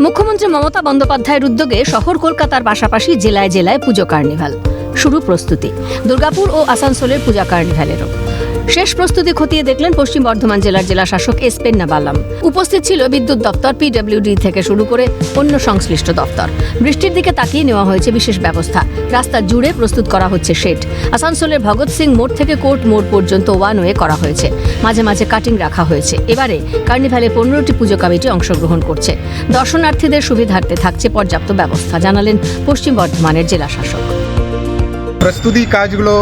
মুখ্যমন্ত্রী মমতা বন্দ্যোপাধ্যায়ের উদ্যোগে শহর কলকাতার পাশাপাশি জেলায় জেলায় পুজো কার্নিভাল। শুরু প্রস্তুতি। দুর্গাপুর ও আসানসোলের পূজা কার্নিভালেরও। শেষ প্রস্তুতি খতিয়ে দেখলেন পশ্চিম বর্ধমান জেলার জেলা শাসক এস পেন্নাবালাম উপস্থিত ছিল বিদ্যুৎ দপ্তর পিডব্লিউডি থেকে শুরু করে অন্য সংশ্লিষ্ট দপ্তর। বৃষ্টির দিকে তাকিয়ে নেওয়া হয়েছে বিশেষ ব্যবস্থা। রাস্তা জুড়ে প্রস্তুত করা হচ্ছে শেড। আসানসোলের ভগৎ সিং মোড় থেকে কোর্ট মোড় পর্যন্ত ওয়ান ওয়ে করা হয়েছে। মাঝে মাঝে কাটিং রাখা হয়েছে। এবারে কার্নিভালে পনেরোটি পুজো কমিটি অংশগ্রহণ করছে। দর্শনার্থীদের সুবিধার্থে থাকছে পর্যাপ্ত ব্যবস্থা, জানালেন পশ্চিম বর্ধমানের জেলা শাসক প্রস্তুতি কাজগুলো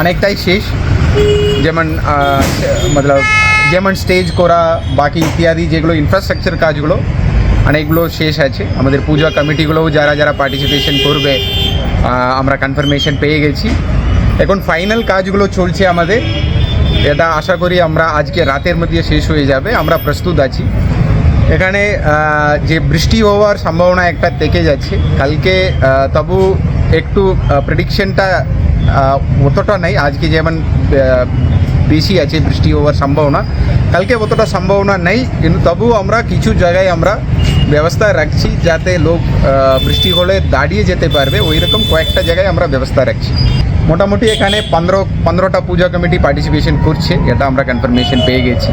অনেকটাই শেষ। যেমন মতলব যেমন স্টেজ করা, বাকি ইত্যাদি যেগুলো ইনফ্রাস্ট্রাকচার কাজগুলো, অনেকগুলো শেষ আছে। আমাদের পূজা কমিটিগুলোও যারা যারা পার্টিসিপেশন করবে আমরা কনফার্মেশন পেয়ে গেছি। এখন ফাইনাল কাজগুলো চলছে আমাদের। এটা আশা করি আমরা আজকে রাতের মধ্যে শেষ হয়ে যাবে। আমরা প্রস্তুত আছি। এখানে যে বৃষ্টি হওয়ার সম্ভাবনা একটা থেকে যাচ্ছে। কালকে তবু একটু প্রেডিকশনটা অতটা নেই। আজকে যেমন বেশি আছে, বৃষ্টি হওয়ার সম্ভাবনা। কালকে অতটা সম্ভাবনা নেই, কিন্তু তবু আমরা কিছু জায়গায় আমরা ব্যবস্থা রাখছি যাতে লোক বৃষ্টি হলে দাঁড়িয়ে যেতে পারবে। ওই রকম কয়েকটা জায়গায় আমরা ব্যবস্থা রাখছি। মোটামুটি এখানে পনেরো, পনেরোটা পূজা কমিটি পার্টিসিপেশন করছে, এটা আমরা কনফার্মেশন পেয়ে গেছি।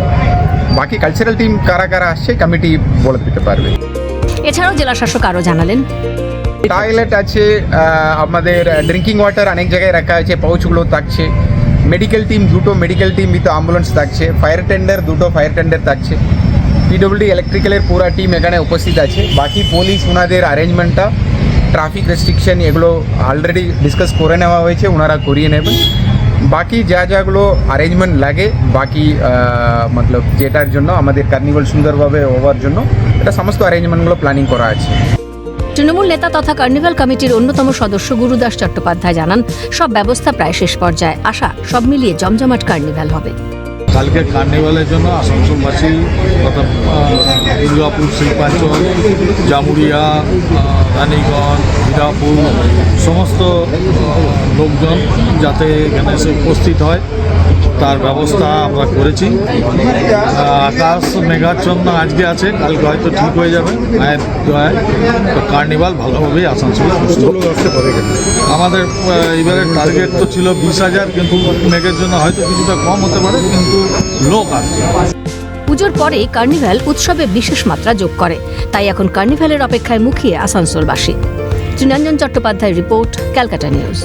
বাকি কালচারাল টিম কারা কারা আসছে কমিটি বলে দিতে পারবে। এছাড়াও জেলা শাসক আরও জানালেন টয়লেট আছে আমাদের ড্রিঙ্কিং ওয়াটার অনেক জায়গায় রাখা আছে পাউচগুলো থাকছে। মেডিকেল টিম দুটো মেডিকেল টিম উইথ অ্যাম্বুলেন্স থাকছে। ফায়ার টেন্ডার দুটো ফায়ার টেন্ডার থাকছে। পিডব্লিউডি ইলেকট্রিক্যালের পুরো টিম এখানে উপস্থিত আছে। বাকি পুলিশ ওনাদের অ্যারেঞ্জমেন্টটা ট্রাফিক রেস্ট্রিকশন এগুলো অলরেডি ডিসকাস করে নেওয়া হয়েছে ওনারা করিয়ে নেবেন বাকি যা যাগুলো অ্যারেঞ্জমেন্ট লাগে, বাকি মতলব যেটার জন্য আমাদের কার্নিভাল সুন্দরভাবে হওয়ার জন্য, এটা সমস্ত অ্যারেঞ্জমেন্টগুলো প্ল্যানিং করা আছে। তৃণমূল নেতা তথা কার্নিভাল কমিটির অন্যতম সদস্য গুরুদাস চট্টোপাধ্যায় জানান, সব ব্যবস্থা প্রায় শেষ পর্যায়ে। আশা, সব মিলিয়ে জমজমাট কার্নিভাল হবে। কালকে কার্নিভালের জন্য আসানসোলবাসী তথা দুর্গাপুর, শিল্পাঞ্চল, জামুরিয়া রানীগঞ্জ, হীরাপুর, সমস্ত লোকজন যাতে এখানে এসে উপস্থিত হয়। তার ব্যবস্থা আমরা করেছি। আকাশ মেঘাচ্ছন্ন আজকে আছে কালকে হয়তো ঠিক হয়ে যাবে মায়ের দয়ায়। তো কার্নিভাল ভালোভাবেই আসানসোলে সুস্থ। আমাদের এবারে টার্গেট তো ছিল বিশ হাজার কিন্তু মেঘের জন্য হয়তো কিছুটা কম হতে পারে কিন্তু লোক আসবে। পুজোর পরে কার্নিভাল উৎসবে বিশেষ মাত্রা যোগ করে। তাই এখন কার্নিভালের অপেক্ষায় মুখিয়ে আসানসোলবাসী। Trinanjan Chattopadhyay report Calcutta news.